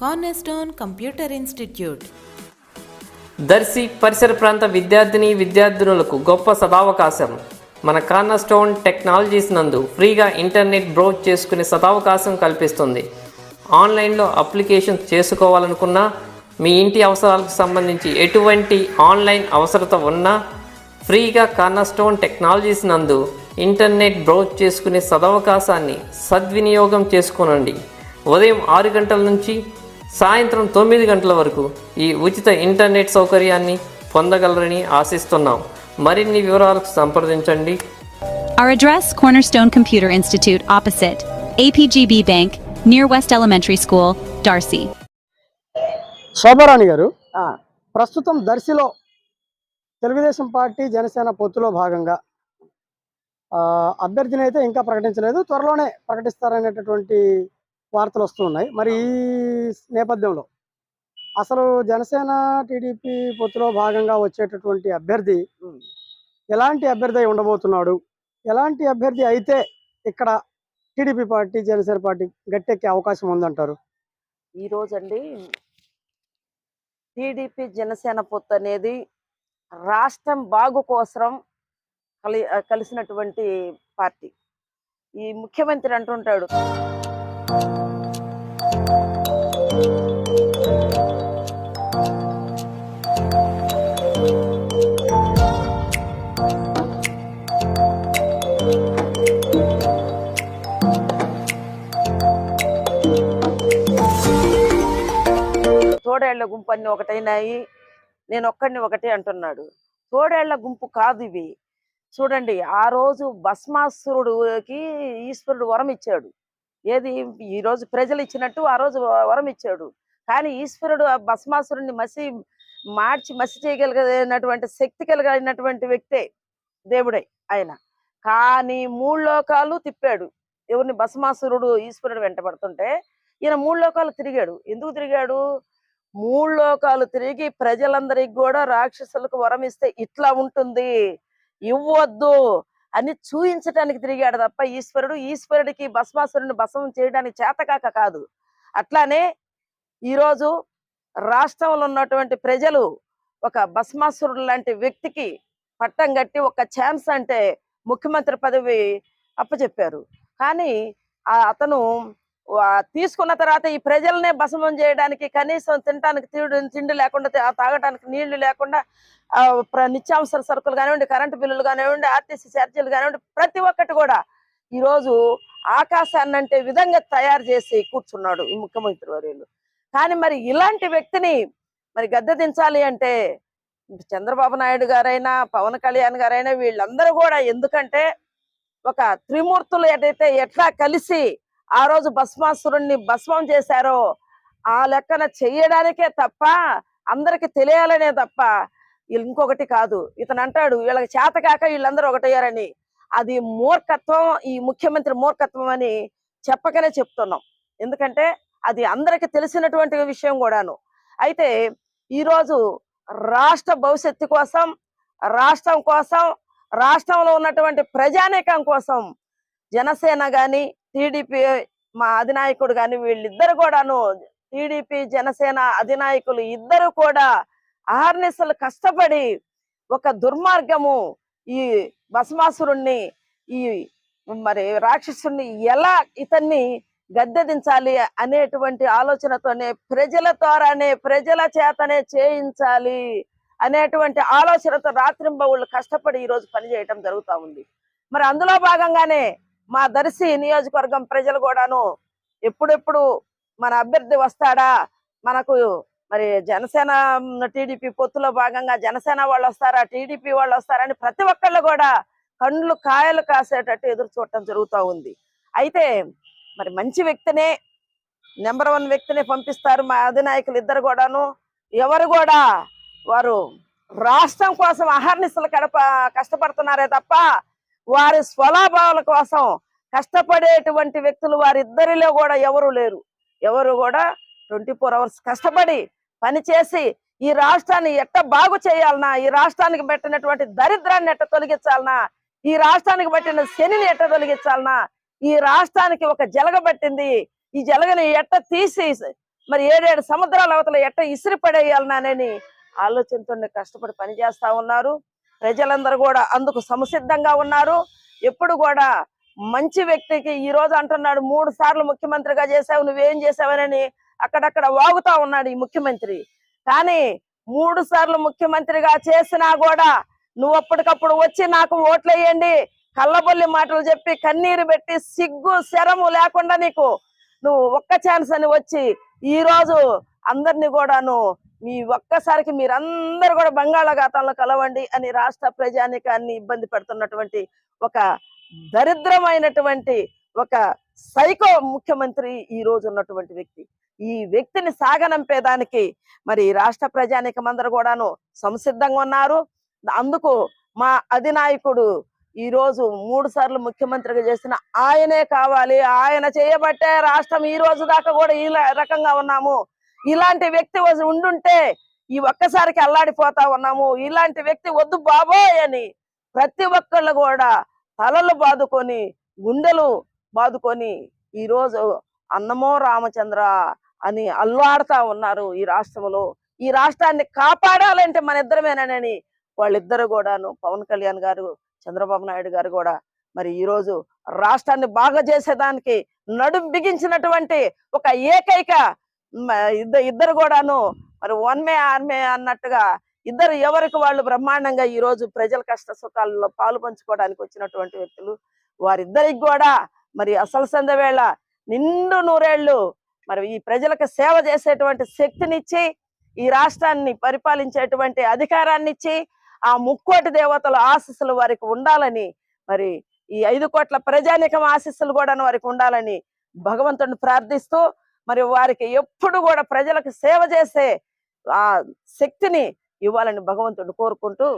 Cornerstone computer institute. Darsi పరిసర ప్రాంత విద్యార్థిని విద్యార్థినులకు గొప్ప సదావకాశం. మన కార్నర్స్టోన్ టెక్నాలజీస్ నందు ఫ్రీగా ఇంటర్నెట్ బ్రౌజ్ చేసుకునే సదావకాశం కల్పిస్తుంది. ఆన్లైన్లో అప్లికేషన్ చేసుకోవాలనుకున్నా మీ ఇంటి అవసరాలకు సంబంధించి ఎటువంటి ఆన్లైన్ అవసరత ఉన్నా ఫ్రీగా కార్నర్స్టోన్ టెక్నాలజీస్ నందు ఇంటర్నెట్ బ్రౌజ్ చేసుకునే సదవకాశాన్ని సద్వినియోగం చేసుకోనండి. ఉదయం ఆరు గంటల నుంచి సాయంత్రం తొమ్మిది గంటల వరకు ఈ ఉచిత ఇంటర్నెట్ సౌకర్యాన్ని పొందగలరని ఆశిస్తున్నాం. మరిన్ని వివరాలకు సంప్రదించండి. Our address Cornerstone Computer Institute opposite APGB Bank near West Elementary School, Darcy. Shobharani గారు ప్రస్తుతం దర్శిలో తెలుగుదేశం పార్టీ జనసేన పొత్తులో భాగంగా ఆ, అభ్యర్థిని అయితే ఇంకా ప్రకటించలేదు. త్వరలోనే ప్రకటిస్తారనేటటువంటి వార్తలు వస్తున్నాయి. మరి ఈ నేపథ్యంలో అసలు జనసేన టీడీపీ పొత్తులో భాగంగా వచ్చేటటువంటి అభ్యర్థి ఎలాంటి అభ్యర్థి అయి ఉండబోతున్నాడు? ఎలాంటి అభ్యర్థి అయితే ఇక్కడ టీడీపీ పార్టీ జనసేన పార్టీ గట్టెక్కే అవకాశం ఉందంటారు? ఈ రోజండి టీడీపీ జనసేన పొత్తు అనేది రాష్ట్రం బాగు కోసం కలి కలిసినటువంటి పార్టీ. ఈ ముఖ్యమంత్రి అంటుంటాడు తోడేళ్ళ గుంపు అన్ని ఒకటైనాయి. నేను ఒక్కడిని ఒకటే అంటున్నాడు. తోడేళ్ళ గుంపు కాదు ఇవి. చూడండి ఆ రోజు భస్మాసురుడికి ఈశ్వరుడు వరం ఇచ్చాడు ఏది ఈ రోజు ప్రజలు ఇచ్చినట్టు ఆ రోజు వరం ఇచ్చాడు కానీ ఈశ్వరుడు ఆ భస్మాసురుడిని మసి మార్చి మసి చేయగలిగినటువంటి శక్తి కలిగినటువంటి వ్యక్తే దేవుడే ఆయన. కానీ మూడు లోకాలు తిప్పాడు. ఎవరిని భస్మాసురుడు ఈశ్వరుడు వెంటబడుతుంటే ఈయన మూడు లోకాలు తిరిగాడు. ఎందుకు తిరిగాడు? మూడు లోకాలు తిరిగి ప్రజలందరికి కూడా రాక్షసులకు వరం ఇస్తే ఇట్లా ఉంటుంది. ఇవ్వద్దు. అని చూయించటానికి తిరిగాడు తప్ప ఈశ్వరుడు ఈశ్వరుడికి భస్మాసురుని భస్మం చేయడానికి చేతకాక కాదు. అట్లానే ఈరోజు రాష్ట్రంలో ఉన్నటువంటి ప్రజలు ఒక భస్మాసురుడు లాంటి వ్యక్తికి పట్టం కట్టి ఒక ఛాన్స్ అంటే ముఖ్యమంత్రి పదవి అప్పచెప్పారు. కానీ ఆ అతను తీసుకున్న తర్వాత ఈ ప్రజలనే బసమం చేయడానికి కనీసం తినడానికి తిండి తిండి లేకుండా తాగడానికి నీళ్ళు లేకుండా నిత్యావసర సరుకులు కానివ్వండి కరెంటు బిల్లులు కానివ్వండి ఆర్టీసీ ఛార్జీలు కానివ్వండి ప్రతి ఒక్కటి కూడా ఈ రోజు ఆకాశాన్ని అంటే విధంగా తయారు చేసి కూర్చున్నాడు ఈ ముఖ్యమంత్రి వర్యులు. కానీ మరి ఇలాంటి వ్యక్తిని మరి గద్దె దించాలి అంటే చంద్రబాబు నాయుడు గారైనా పవన్ కళ్యాణ్ గారైనా వీళ్ళందరూ కూడా ఎందుకంటే ఒక త్రిమూర్తులు ఏదైతే ఎట్లా కలిసి ఆ రోజు భస్మాసురుణ్ణి భస్మం చేశారో ఆ లెక్కన చెయ్యడానికే తప్ప అందరికి తెలియాలనే తప్ప వీళ్ళు ఇంకొకటి కాదు. ఇతను అంటాడు వీళ్ళకి చేతకాక వీళ్ళందరూ ఒకటయ్యారని. అది మూర్ఖత్వం ఈ ముఖ్యమంత్రి మూర్ఖత్వం అని చెప్పకనే చెప్తున్నాం. ఎందుకంటే అది అందరికి తెలిసినటువంటి విషయం కూడాను. అయితే ఈరోజు రాష్ట్ర భవిష్యత్తు కోసం రాష్ట్రం కోసం రాష్ట్రంలో ఉన్నటువంటి ప్రజానేకం కోసం జనసేన కానీ టీడీపీ మా అధినాయకుడు గాని వీళ్ళిద్దరు కూడాను టీడీపీ జనసేన అధినాయకులు ఇద్దరు కూడా అహర్నిశలు కష్టపడి ఒక దుర్మార్గము ఈ భస్మాసురుణ్ణి ఈ మరి రాక్షసుని ఎలా ఇతన్ని గద్దెదించాలి అనేటువంటి ఆలోచనతోనే ప్రజల ద్వారానే ప్రజల చేతనే చేయించాలి అనేటువంటి ఆలోచనతో రాత్రింబవుళ్ళు కష్టపడి ఈ రోజు పనిచేయటం జరుగుతూ ఉంది. మరి అందులో భాగంగానే మా దర్శి నియోజకవర్గం ప్రజలు కూడాను ఎప్పుడెప్పుడు మన అభ్యర్థి వస్తాడా? మనకు మరి జనసేన టీడీపీ పొత్తులో భాగంగా జనసేన వాళ్ళు వస్తారా? టీడీపీ వాళ్ళు వస్తారని ప్రతి ఒక్కళ్ళు కూడా కండ్లు కాయలు కాసేటట్టు ఎదురు చూడటం జరుగుతూ ఉంది. అయితే మరి మంచి వ్యక్తినే నెంబర్ వన్ వ్యక్తిని పంపిస్తారు మా అధినాయకులు ఇద్దరు కూడాను. ఎవరు కూడా వారు రాష్ట్రం కోసం అహర్నిశలు కడప కష్టపడుతున్నారే తప్ప వారి స్వలాభావాల కోసం కష్టపడేటువంటి వ్యక్తులు వారిద్దరిలో కూడా ఎవరు లేరు. ఎవరు కూడా ట్వంటీ ఫోర్ అవర్స్ కష్టపడి పనిచేసి ఈ రాష్ట్రాన్ని ఎట్ట బాగు చేయాలనా ఈ రాష్ట్రానికి పెట్టినటువంటి దరిద్రాన్ని ఎట్ట తొలగించాలనా ఈ రాష్ట్రానికి పట్టిన శనిని ఎట్ట తొలగించాలనా ఈ రాష్ట్రానికి ఒక జలగ పట్టింది. ఈ జలగని ఎట్ట తీసి మరి ఏడేడు సముద్రాల అవతల ఎట్ట ఇసిరి పడేయాలనని ఆలోచనతో కష్టపడి పనిచేస్తా ఉన్నారు. ప్రజలందరూ కూడా అందుకు సంసిద్ధంగా ఉన్నారు. ఎప్పుడు కూడా మంచి వ్యక్తికి ఈ రోజు అంటున్నాడు మూడు సార్లు ముఖ్యమంత్రిగా చేసావు నువ్వేం చేసావనని అక్కడక్కడ వాగుతా ఉన్నాడు ఈ ముఖ్యమంత్రి. కానీ మూడు సార్లు ముఖ్యమంత్రిగా చేసినా కూడా నువ్వు అప్పటికప్పుడు వచ్చి నాకు ఓట్లేయండి కళ్ళబొల్లి మాటలు చెప్పి కన్నీరు పెట్టి సిగ్గు శరము లేకుండా నీకు నువ్వు ఒక్క ఛాన్స్ అని వచ్చి ఈ రోజు అందరినీ కూడాను మీ ఒక్కసారికి మీరందరూ కూడా బంగాళాఖాతంలో కలవండి అని రాష్ట్ర ప్రజానికాన్ని ఇబ్బంది పెడుతున్నటువంటి ఒక దరిద్రమైనటువంటి ఒక సైకో ముఖ్యమంత్రి ఈ రోజు ఉన్నటువంటి వ్యక్తి. ఈ వ్యక్తిని సాగనంపేదానికి మరి రాష్ట్ర ప్రజానికం అందరూ కూడాను సంసిద్ధంగా ఉన్నారు. అందుకు మా అధినాయకుడు ఈ రోజు మూడు సార్లు ముఖ్యమంత్రిగా చేసిన ఆయనే కావాలి. ఆయన చేయబట్టే రాష్ట్రం ఈ రోజు దాకా కూడా ఈ రకంగా ఉన్నాము. ఇలాంటి వ్యక్తి వచ్చి ఉండుంటే ఈ ఒక్కసారికి అల్లాడిపోతా ఉన్నాము. ఇలాంటి వ్యక్తి వద్దు బాబోయ్ అని ప్రతి ఒక్కళ్ళు కూడా తలలు బాదుకొని గుండెలు బాదుకొని ఈ రోజు అన్నమో రామచంద్ర అని అల్లాడుతా ఉన్నారు ఈ రాష్ట్రంలో. ఈ రాష్ట్రాన్ని కాపాడాలంటే మన ఇద్దరమేనని వాళ్ళిద్దరు కూడాను పవన్ కళ్యాణ్ గారు చంద్రబాబు నాయుడు గారు కూడా మరి ఈ రోజు రాష్ట్రాన్ని బాగా చేసేదానికి నడుం బిగించినటువంటి ఒక ఏకైక ఇద్దరు కూడాను మరి వన్ మే ఆర్మే అన్నట్టుగా ఇద్దరు ఎవరికి వాళ్ళు బ్రహ్మాండంగా ఈ రోజు ప్రజల కష్ట సుఖాల్లో పాలు పంచుకోవడానికి వచ్చినటువంటి వ్యక్తులు వారిద్దరికి కూడా మరి అసలు సందవేళ నిండు నూరేళ్ళు మరి ఈ ప్రజలకు సేవ చేసేటువంటి శక్తినిచ్చి ఈ రాష్ట్రాన్ని పరిపాలించేటువంటి అధికారాన్ని ఇచ్చి ఆ ముక్కోటి దేవతల ఆశీస్సులు వారికి ఉండాలని మరి ఈ ఐదు కోట్ల ప్రజానికం ఆశీస్సులు కూడా వారికి ఉండాలని భగవంతుడిని ప్రార్థిస్తూ మరి వారికి ఎప్పుడు కూడా ప్రజలకు సేవ చేసే ఆ శక్తిని ఇవ్వాలని భగవంతుడు కోరుకుంటూ